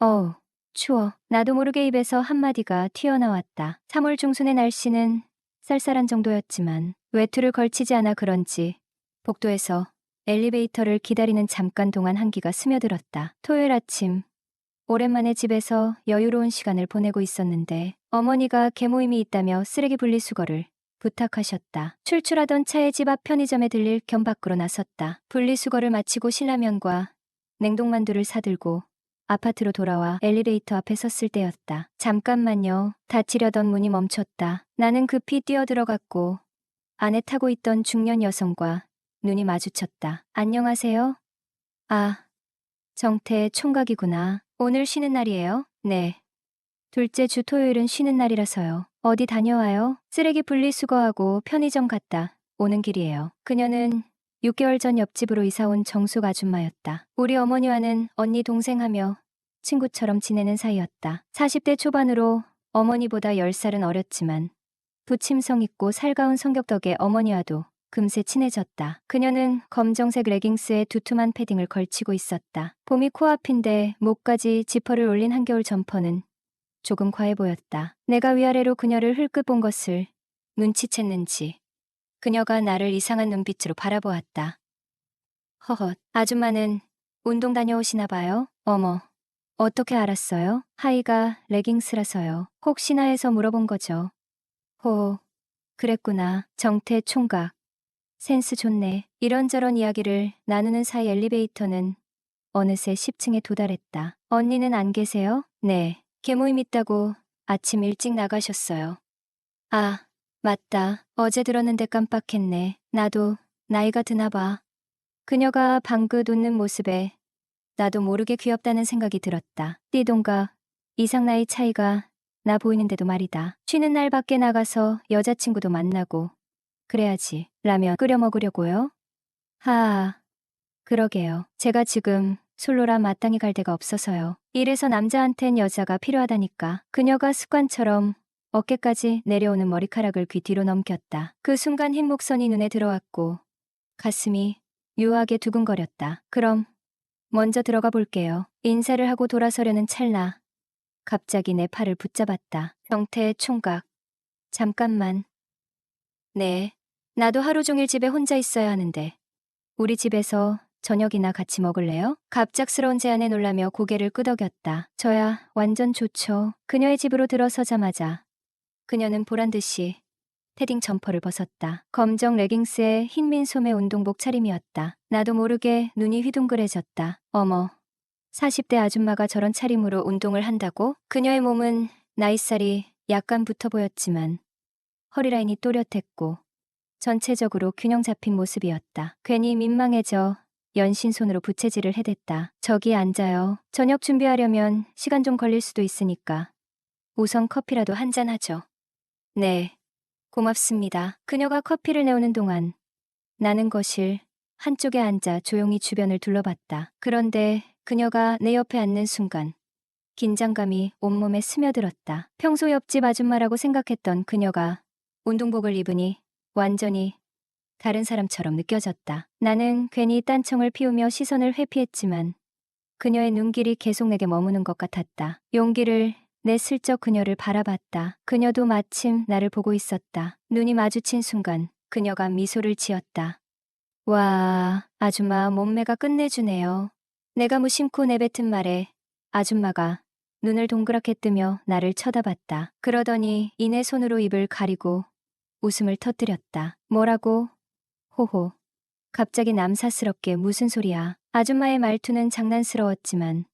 어우, 추워. 나도 모르게 입에서 한마디가 튀어나왔다. 3월 중순의 날씨는 쌀쌀한 정도였지만 외투를 걸치지 않아 그런지 복도에서 엘리베이터를 기다리는 잠깐 동안 한기가 스며들었다. 토요일 아침 오랜만에 집에서 여유로운 시간을 보내고 있었는데 어머니가 개모임이 있다며 쓰레기 분리수거를 부탁하셨다. 출출하던 차의 집앞 편의점에 들릴 겸 밖으로 나섰다. 분리수거를 마치고 신라면과 냉동만두를 사들고 아파트로 돌아와 엘리베이터 앞에 섰을 때였다. 잠깐만요. 닫히려던 문이 멈췄다. 나는 급히 뛰어들어갔고 안에 타고 있던 중년 여성과 눈이 마주쳤다. 안녕하세요. 아, 정태 총각이구나. 오늘 쉬는 날이에요? 네. 둘째 주 토요일은 쉬는 날이라서요. 어디 다녀와요? 쓰레기 분리수거하고 편의점 갔다. 오는 길이에요. 그녀는 6개월 전 옆집으로 이사온 정숙 아줌마였다. 우리 어머니와는 언니 동생하며 친구처럼 지내는 사이였다. 40대 초반으로 어머니보다 10살은 어렸지만 부침성 있고 살가운 성격 덕에 어머니와도 금세 친해졌다. 그녀는 검정색 레깅스에 두툼한 패딩을 걸치고 있었다. 봄이 코앞인데 목까지 지퍼를 올린 한겨울 점퍼는 조금 과해 보였다. 내가 위아래로 그녀를 흘끗 본 것을 눈치챘는지 그녀가 나를 이상한 눈빛으로 바라보았다. 허헛, 아줌마는 운동 다녀오시나 봐요? 어머, 어떻게 알았어요? 하이가 레깅스라서요. 혹시나 해서 물어본 거죠. 호, 그랬구나. 정태 총각. 센스 좋네. 이런저런 이야기를 나누는 사이 엘리베이터는 어느새 10층에 도달했다. 언니는 안 계세요? 네. 개모임 있다고 아침 일찍 나가셨어요. 아, 맞다. 어제 들었는데 깜빡했네. 나도 나이가 드나 봐. 그녀가 방긋 웃는 모습에 나도 모르게 귀엽다는 생각이 들었다. 띠동갑, 이상 나이 차이가 나 보이는데도 말이다. 쉬는 날 밖에 나가서 여자친구도 만나고 그래야지. 라면 끓여 먹으려고요? 하아, 그러게요. 제가 지금 솔로라 마땅히 갈 데가 없어서요. 이래서 남자한텐 여자가 필요하다니까. 그녀가 습관처럼 어깨까지 내려오는 머리카락을 귀 뒤로 넘겼다. 그 순간 흰 목선이 눈에 들어왔고 가슴이 묘하게 두근거렸다. 그럼 먼저 들어가 볼게요. 인사를 하고 돌아서려는 찰나 갑자기 내 팔을 붙잡았다. 정태의 총각. 잠깐만. 네. 나도 하루 종일 집에 혼자 있어야 하는데. 우리 집에서 저녁이나 같이 먹을래요? 갑작스러운 제안에 놀라며 고개를 끄덕였다. 저야 완전 좋죠. 그녀의 집으로 들어서자마자 그녀는 보란 듯이 패딩 점퍼를 벗었다. 검정 레깅스에 흰 민 소매 운동복 차림이었다. 나도 모르게 눈이 휘둥그레졌다. 어머, 40대 아줌마가 저런 차림으로 운동을 한다고? 그녀의 몸은 나이살이 약간 붙어 보였지만 허리라인이 또렷했고 전체적으로 균형 잡힌 모습이었다. 괜히 민망해져 연신 손으로 부채질을 해댔다. 저기 앉아요. 저녁 준비하려면 시간 좀 걸릴 수도 있으니까 우선 커피라도 한 잔 하죠. 네, 고맙습니다. 그녀가 커피를 내오는 동안 나는 거실 한쪽에 앉아 조용히 주변을 둘러봤다. 그런데 그녀가 내 옆에 앉는 순간 긴장감이 온몸에 스며들었다. 평소 옆집 아줌마라고 생각했던 그녀가 운동복을 입으니 완전히 다른 사람처럼 느껴졌다. 나는 괜히 딴청을 피우며 시선을 회피했지만 그녀의 눈길이 계속 내게 머무는 것 같았다. 용기를 내 슬쩍 그녀를 바라봤다. 그녀도 마침 나를 보고 있었다. 눈이 마주친 순간 그녀가 미소를 지었다. 와, 아줌마 몸매가 끝내주네요. 내가 무심코 내뱉은 말에 아줌마가 눈을 동그랗게 뜨며 나를 쳐다봤다. 그러더니 이내 손으로 입을 가리고 웃음을 터뜨렸다. 뭐라고? 호호. 갑자기 남사스럽게 무슨 소리야. 아줌마의 말투는 장난스러웠지만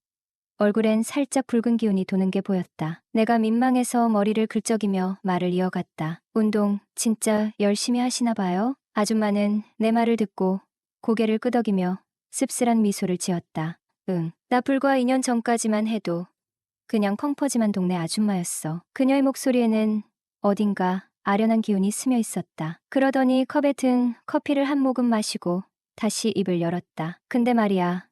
얼굴엔 살짝 붉은 기운이 도는 게 보였다. 내가 민망해서 머리를 긁적이며 말을 이어갔다. 운동 진짜 열심히 하시나 봐요? 아줌마는 내 말을 듣고 고개를 끄덕이며 씁쓸한 미소를 지었다. 응. 나 불과 2년 전까지만 해도 그냥 펑퍼짐한 동네 아줌마였어. 그녀의 목소리에는 어딘가 아련한 기운이 스며 있었다. 그러더니 컵에 든 커피를 한 모금 마시고 다시 입을 열었다. 근데 말이야.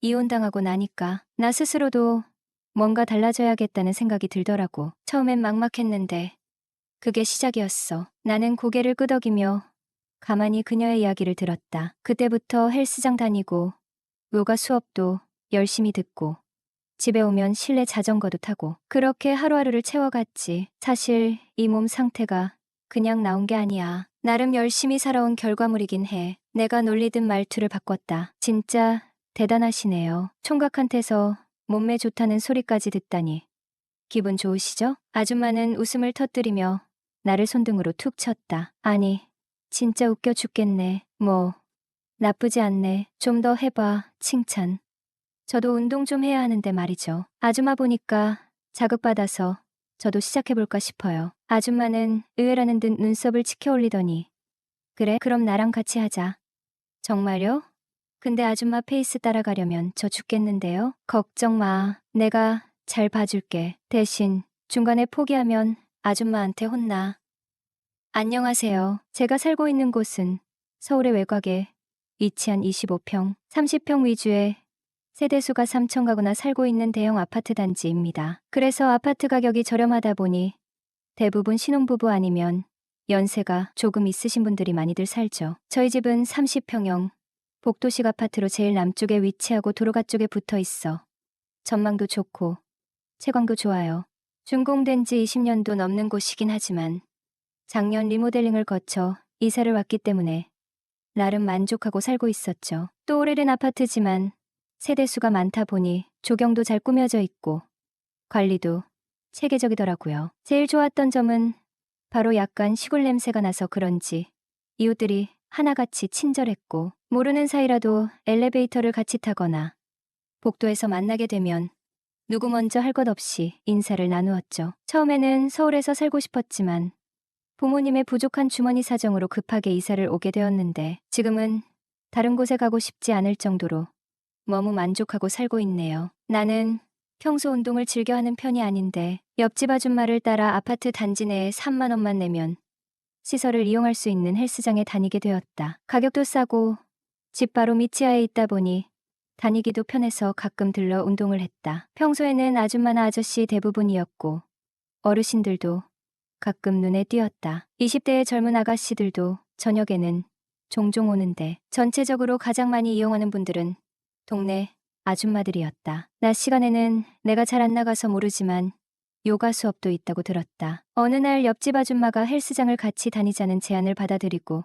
이혼당하고 나니까 나 스스로도 뭔가 달라져야겠다는 생각이 들더라고. 처음엔 막막했는데 그게 시작이었어. 나는 고개를 끄덕이며 가만히 그녀의 이야기를 들었다. 그때부터 헬스장 다니고 요가 수업도 열심히 듣고 집에 오면 실내 자전거도 타고 그렇게 하루하루를 채워갔지. 사실 이 몸 상태가 그냥 나온 게 아니야. 나름 열심히 살아온 결과물이긴 해. 내가 놀리듯 말투를 바꿨다. 진짜 대단하시네요. 총각한테서 몸매 좋다는 소리까지 듣다니. 기분 좋으시죠? 아줌마는 웃음을 터뜨리며 나를 손등으로 툭 쳤다. 아니, 진짜 웃겨 죽겠네. 뭐, 나쁘지 않네. 좀 더 해봐. 칭찬. 저도 운동 좀 해야 하는데 말이죠. 아줌마 보니까 자극받아서 저도 시작해볼까 싶어요. 아줌마는 의외라는 듯 눈썹을 치켜 올리더니 그래, 그럼 나랑 같이 하자. 정말요? 근데 아줌마 페이스 따라가려면 저 죽겠는데요? 걱정 마. 내가 잘 봐줄게. 대신 중간에 포기하면 아줌마한테 혼나. 안녕하세요. 제가 살고 있는 곳은 서울의 외곽에 위치한 25평, 30평 위주의 세대수가 3천 가구나 살고 있는 대형 아파트 단지입니다. 그래서 아파트 가격이 저렴하다 보니 대부분 신혼부부 아니면 연세가 조금 있으신 분들이 많이들 살죠. 저희 집은 30평형 복도식 아파트로 제일 남쪽에 위치하고 도로가 쪽에 붙어 있어. 전망도 좋고 채광도 좋아요. 준공된 지 20년도 넘는 곳이긴 하지만 작년 리모델링을 거쳐 이사를 왔기 때문에 나름 만족하고 살고 있었죠. 또 오래된 아파트지만 세대수가 많다 보니 조경도 잘 꾸며져 있고 관리도 체계적이더라고요. 제일 좋았던 점은 바로 약간 시골 냄새가 나서 그런지 이웃들이 하나같이 친절했고 모르는 사이라도 엘리베이터를 같이 타거나 복도에서 만나게 되면 누구 먼저 할 것 없이 인사를 나누었죠. 처음에는 서울에서 살고 싶었지만 부모님의 부족한 주머니 사정으로 급하게 이사를 오게 되었는데 지금은 다른 곳에 가고 싶지 않을 정도로 너무 만족하고 살고 있네요. 나는 평소 운동을 즐겨 하는 편이 아닌데 옆집 아줌마를 따라 아파트 단지 내에 3만 원만 내면 시설을 이용할 수 있는 헬스장에 다니게 되었다. 가격도 싸고 집 바로 밑지하에 있다 보니 다니기도 편해서 가끔 들러 운동을 했다. 평소에는 아줌마나 아저씨 대부분이었고 어르신들도 가끔 눈에 띄었다. 20대의 젊은 아가씨들도 저녁에는 종종 오는데 전체적으로 가장 많이 이용하는 분들은 동네 아줌마들이었다. 낮 시간에는 내가 잘 안 나가서 모르지만 요가 수업도 있다고 들었다. 어느 날 옆집 아줌마가 헬스장을 같이 다니자는 제안을 받아들이고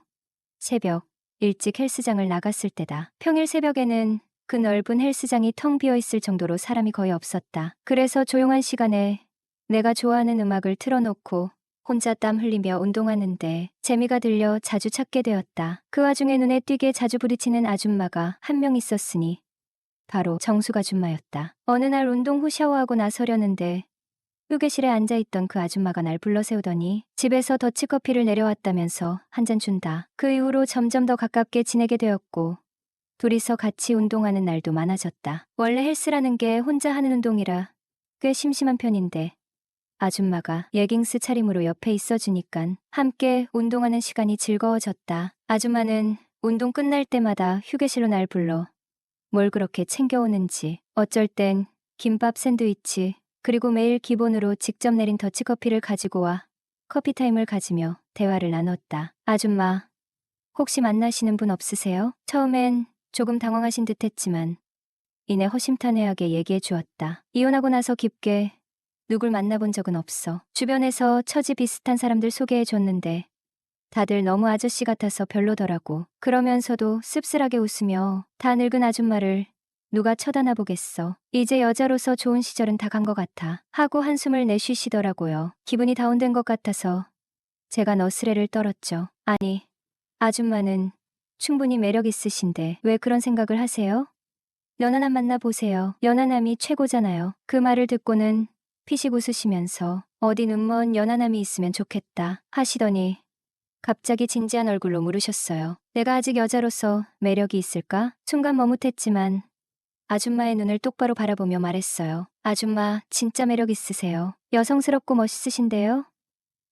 새벽 일찍 헬스장을 나갔을 때다. 평일 새벽에는 그 넓은 헬스장이 텅 비어 있을 정도로 사람이 거의 없었다. 그래서 조용한 시간에 내가 좋아하는 음악을 틀어놓고 혼자 땀 흘리며 운동하는데 재미가 들려 자주 찾게 되었다. 그 와중에 눈에 띄게 자주 부딪히는 아줌마가 한 명 있었으니 바로 정숙 아줌마였다. 어느 날 운동 후 샤워하고 나서려는데 휴게실에 앉아있던 그 아줌마가 날 불러 세우더니 집에서 더치커피를 내려왔다면서 한 잔 준다. 그 이후로 점점 더 가깝게 지내게 되었고 둘이서 같이 운동하는 날도 많아졌다. 원래 헬스라는 게 혼자 하는 운동이라 꽤 심심한 편인데 아줌마가 예깅스 차림으로 옆에 있어주니깐 함께 운동하는 시간이 즐거워졌다. 아줌마는 운동 끝날 때마다 휴게실로 날 불러 뭘 그렇게 챙겨오는지 어쩔 땐 김밥 샌드위치 그리고 매일 기본으로 직접 내린 더치커피를 가지고 와 커피 타임을 가지며 대화를 나눴다. 아줌마, 혹시 만나시는 분 없으세요? 처음엔 조금 당황하신 듯 했지만 이내 허심탄회하게 얘기해 주었다. 이혼하고 나서 깊게 누굴 만나본 적은 없어. 주변에서 처지 비슷한 사람들 소개해 줬는데 다들 너무 아저씨 같아서 별로더라고. 그러면서도 씁쓸하게 웃으며 다 늙은 아줌마를 누가 쳐다나 보겠어. 이제 여자로서 좋은 시절은 다 간 것 같아. 하고 한숨을 내쉬시더라고요. 기분이 다운된 것 같아서 제가 너스레를 떨었죠. 아니, 아줌마는 충분히 매력 있으신데 왜 그런 생각을 하세요? 연하남 만나보세요. 연하남이 최고잖아요. 그 말을 듣고는 피식 웃으시면서 어디 눈먼 연하남이 있으면 좋겠다 하시더니 갑자기 진지한 얼굴로 물으셨어요. 내가 아직 여자로서 매력이 있을까? 순간 머뭇했지만 아줌마의 눈을 똑바로 바라보며 말했어요. 아줌마 진짜 매력 있으세요. 여성스럽고 멋있으신데요?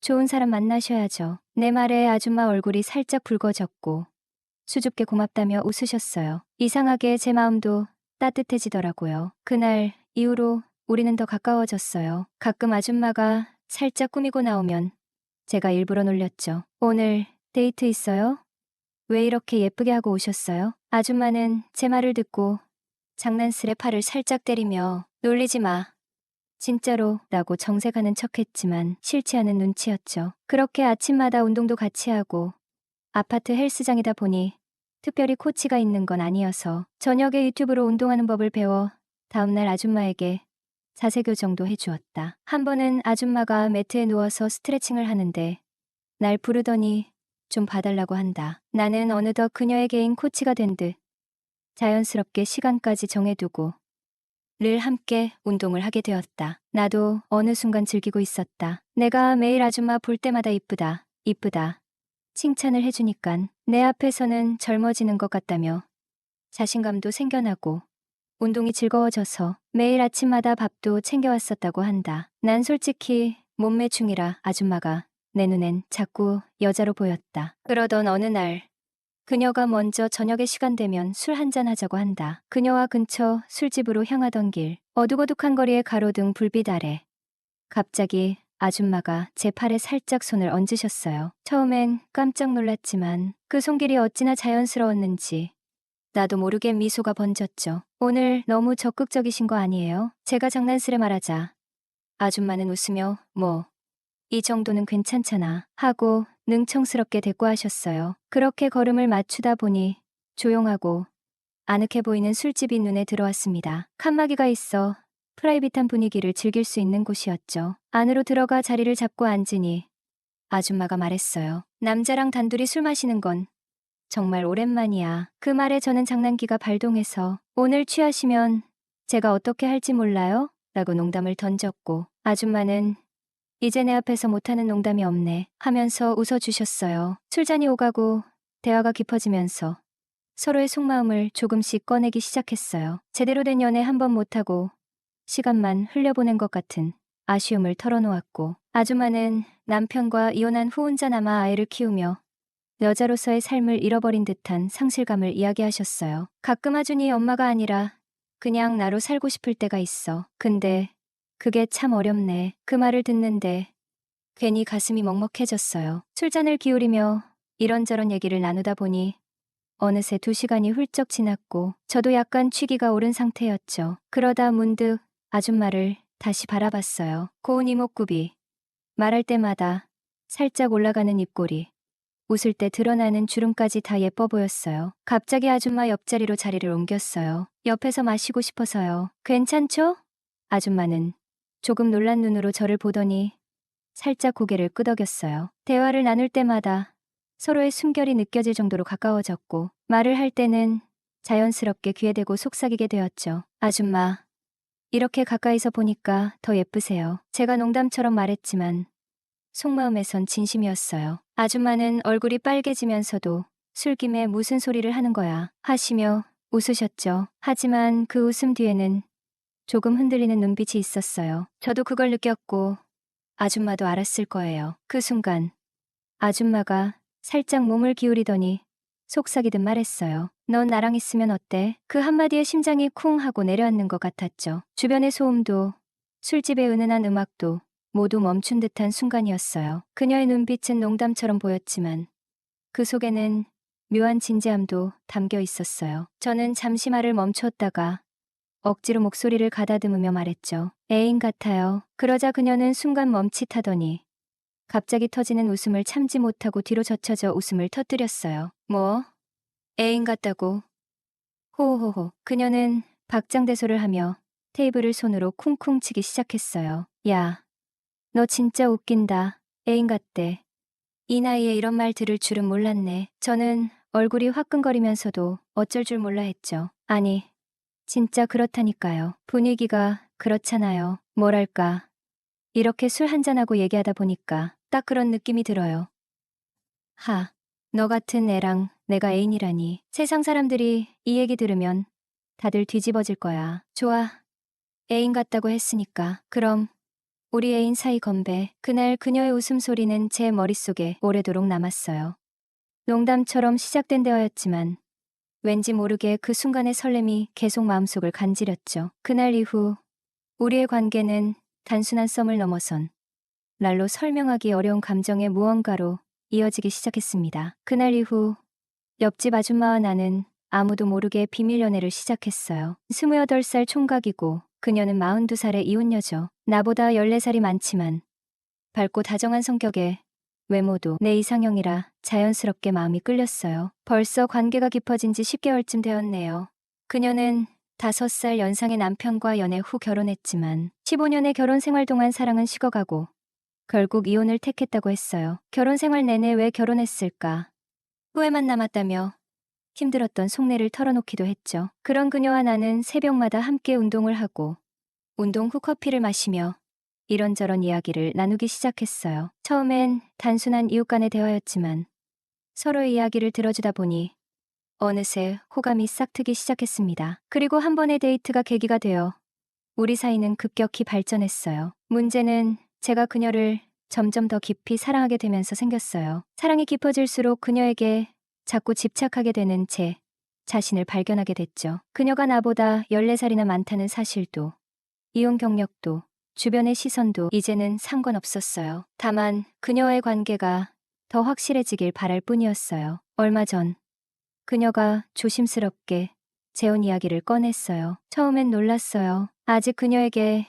좋은 사람 만나셔야죠. 내 말에 아줌마 얼굴이 살짝 붉어졌고 수줍게 고맙다며 웃으셨어요. 이상하게 제 마음도 따뜻해지더라고요. 그날 이후로 우리는 더 가까워졌어요. 가끔 아줌마가 살짝 꾸미고 나오면 제가 일부러 놀렸죠. 오늘 데이트 있어요? 왜 이렇게 예쁘게 하고 오셨어요? 아줌마는 제 말을 듣고 장난스레 팔을 살짝 때리며 놀리지 마. 진짜로 라고 정색하는 척했지만 싫지 않은 눈치였죠. 그렇게 아침마다 운동도 같이 하고 아파트 헬스장이다 보니 특별히 코치가 있는 건 아니어서 저녁에 유튜브로 운동하는 법을 배워 다음날 아줌마에게 자세 교정도 해주었다. 한 번은 아줌마가 매트에 누워서 스트레칭을 하는데 날 부르더니 좀 봐달라고 한다. 나는 어느덧 그녀의 개인 코치가 된 듯 자연스럽게 시간까지 정해두고 늘 함께 운동을 하게 되었다. 나도 어느 순간 즐기고 있었다. 내가 매일 아줌마 볼 때마다 이쁘다, 이쁘다. 칭찬을 해주니깐 내 앞에서는 젊어지는 것 같다며 자신감도 생겨나고 운동이 즐거워져서 매일 아침마다 밥도 챙겨왔었다고 한다. 난 솔직히 몸매 중이라 아줌마가 내 눈엔 자꾸 여자로 보였다. 그러던 어느 날 그녀가 먼저 저녁에 시간 되면 술 한잔 하자고 한다. 그녀와 근처 술집으로 향하던 길 어둑어둑한 거리의 가로등 불빛 아래 갑자기 아줌마가 제 팔에 살짝 손을 얹으셨어요. 처음엔 깜짝 놀랐지만 그 손길이 어찌나 자연스러웠는지 나도 모르게 미소가 번졌죠. 오늘 너무 적극적이신 거 아니에요? 제가 장난스레 말하자. 아줌마는 웃으며 뭐, 이 정도는 괜찮잖아 하고 능청스럽게 대꾸하셨어요. 그렇게 걸음을 맞추다 보니 조용하고 아늑해 보이는 술집이 눈에 들어왔습니다. 칸막이가 있어 프라이빗한 분위기를 즐길 수 있는 곳이었죠. 안으로 들어가 자리를 잡고 앉으니 아줌마가 말했어요. 남자랑 단둘이 술 마시는 건 정말 오랜만이야. 그 말에 저는 장난기가 발동해서 오늘 취하시면 제가 어떻게 할지 몰라요? 라고 농담을 던졌고 아줌마는 이제 내 앞에서 못하는 농담이 없네 하면서 웃어주셨어요. 술잔이 오가고 대화가 깊어지면서 서로의 속마음을 조금씩 꺼내기 시작했어요. 제대로 된 연애 한 번 못하고 시간만 흘려보낸 것 같은 아쉬움을 털어놓았고 아줌마는 남편과 이혼한 후 혼자 남아 아이를 키우며 여자로서의 삶을 잃어버린 듯한 상실감을 이야기하셨어요. 가끔 아준이 엄마가 아니라 그냥 나로 살고 싶을 때가 있어. 근데 그게 참 어렵네. 그 말을 듣는데 괜히 가슴이 먹먹해졌어요. 술잔을 기울이며 이런저런 얘기를 나누다 보니 어느새 두 시간이 훌쩍 지났고 저도 약간 취기가 오른 상태였죠. 그러다 문득 아줌마를 다시 바라봤어요. 고운 이목구비. 말할 때마다 살짝 올라가는 입꼬리. 웃을 때 드러나는 주름까지 다 예뻐 보였어요. 갑자기 아줌마 옆자리로 자리를 옮겼어요. 옆에서 마시고 싶어서요. 괜찮죠? 아줌마는 조금 놀란 눈으로 저를 보더니 살짝 고개를 끄덕였어요. 대화를 나눌 때마다 서로의 숨결이 느껴질 정도로 가까워졌고 말을 할 때는 자연스럽게 귀에 대고 속삭이게 되었죠. 아줌마, 이렇게 가까이서 보니까 더 예쁘세요. 제가 농담처럼 말했지만 속마음에선 진심이었어요. 아줌마는 얼굴이 빨개지면서도 술김에 무슨 소리를 하는 거야 하시며 웃으셨죠. 하지만 그 웃음 뒤에는 조금 흔들리는 눈빛이 있었어요. 저도 그걸 느꼈고 아줌마도 알았을 거예요. 그 순간 아줌마가 살짝 몸을 기울이더니 속삭이듯 말했어요. 넌 나랑 있으면 어때? 그 한마디에 심장이 쿵 하고 내려앉는 것 같았죠. 주변의 소음도 술집의 은은한 음악도 모두 멈춘 듯한 순간이었어요. 그녀의 눈빛은 농담처럼 보였지만 그 속에는 묘한 진지함도 담겨 있었어요. 저는 잠시 말을 멈췄다가 억지로 목소리를 가다듬으며 말했죠. 애인 같아요. 그러자 그녀는 순간 멈칫하더니 갑자기 터지는 웃음을 참지 못하고 뒤로 젖혀져 웃음을 터뜨렸어요. 뭐? 애인 같다고? 호호호. 그녀는 박장대소를 하며 테이블을 손으로 쿵쿵 치기 시작했어요. 야, 너 진짜 웃긴다. 애인 같대. 이 나이에 이런 말 들을 줄은 몰랐네. 저는 얼굴이 화끈거리면서도 어쩔 줄 몰라 했죠. 아니, 진짜 그렇다니까요. 분위기가 그렇잖아요. 뭐랄까. 이렇게 술 한잔하고 얘기하다 보니까 딱 그런 느낌이 들어요. 하, 너 같은 애랑 내가 애인이라니. 세상 사람들이 이 얘기 들으면 다들 뒤집어질 거야. 좋아. 애인 같다고 했으니까. 그럼 우리 애인 사이 건배. 그날 그녀의 웃음소리는 제 머릿속에 오래도록 남았어요. 농담처럼 시작된 대화였지만 왠지 모르게 그 순간의 설렘이 계속 마음속을 간지렸죠. 그날 이후 우리의 관계는 단순한 썸을 넘어선 날로 설명하기 어려운 감정의 무언가로 이어지기 시작했습니다. 그날 이후 옆집 아줌마와 나는 아무도 모르게 비밀 연애를 시작했어요. 28살 총각이고 그녀는 42살의 이혼녀죠. 나보다 14살이 많지만 밝고 다정한 성격에 외모도 내 이상형이라 자연스럽게 마음이 끌렸어요. 벌써 관계가 깊어진 지 10개월쯤 되었네요. 그녀는 5살 연상의 남편과 연애 후 결혼했지만 15년의 결혼 생활 동안 사랑은 식어가고 결국 이혼을 택했다고 했어요. 결혼 생활 내내 왜 결혼했을까? 후회만 남았다며 힘들었던 속내를 털어놓기도 했죠. 그런 그녀와 나는 새벽마다 함께 운동을 하고 운동 후 커피를 마시며 이런저런 이야기를 나누기 시작했어요. 처음엔 단순한 이웃 간의 대화였지만 서로의 이야기를 들어주다 보니 어느새 호감이 싹 트기 시작했습니다. 그리고 한 번의 데이트가 계기가 되어 우리 사이는 급격히 발전했어요. 문제는 제가 그녀를 점점 더 깊이 사랑하게 되면서 생겼어요. 사랑이 깊어질수록 그녀에게 자꾸 집착하게 되는 제 자신을 발견하게 됐죠. 그녀가 나보다 14살이나 많다는 사실도, 이혼 경력도, 주변의 시선도 이제는 상관없었어요. 다만 그녀와의 관계가 더 확실해지길 바랄 뿐이었어요. 얼마 전 그녀가 조심스럽게 재혼 이야기를 꺼냈어요. 처음엔 놀랐어요. 아직 그녀에게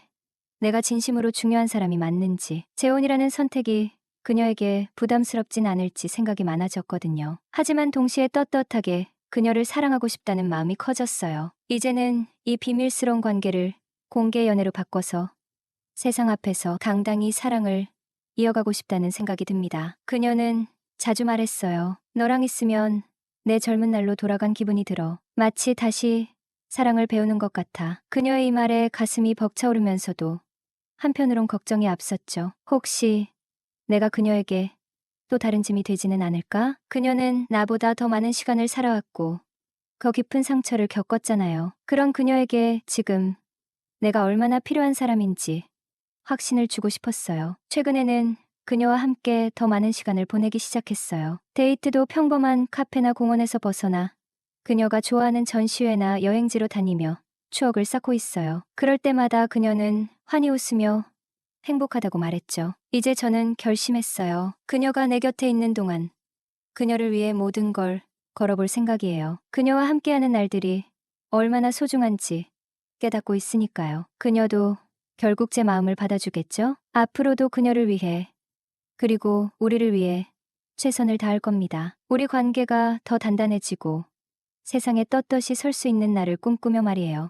내가 진심으로 중요한 사람이 맞는지, 재혼이라는 선택이 그녀에게 부담스럽진 않을지 생각이 많아졌거든요. 하지만 동시에 떳떳하게 그녀를 사랑하고 싶다는 마음이 커졌어요. 이제는 이 비밀스러운 관계를 공개 연애로 바꿔서 세상 앞에서 당당히 사랑을 이어가고 싶다는 생각이 듭니다. 그녀는 자주 말했어요. 너랑 있으면 내 젊은 날로 돌아간 기분이 들어. 마치 다시 사랑을 배우는 것 같아. 그녀의 이 말에 가슴이 벅차오르면서도 한편으론 걱정이 앞섰죠. 혹시 내가 그녀에게 또 다른 짐이 되지는 않을까? 그녀는 나보다 더 많은 시간을 살아왔고 더 깊은 상처를 겪었잖아요. 그런 그녀에게 지금 내가 얼마나 필요한 사람인지 확신을 주고 싶었어요. 최근에는 그녀와 함께 더 많은 시간을 보내기 시작했어요. 데이트도 평범한 카페나 공원에서 벗어나 그녀가 좋아하는 전시회나 여행지로 다니며 추억을 쌓고 있어요. 그럴 때마다 그녀는 환히 웃으며 행복하다고 말했죠. 이제 저는 결심했어요. 그녀가 내 곁에 있는 동안 그녀를 위해 모든 걸 걸어볼 생각이에요. 그녀와 함께하는 날들이 얼마나 소중한지 깨닫고 있으니까요. 그녀도 결국 제 마음을 받아주겠죠? 앞으로도 그녀를 위해 그리고 우리를 위해 최선을 다할 겁니다. 우리 관계가 더 단단해지고 세상에 떳떳이 설 수 있는 날을 꿈꾸며 말이에요.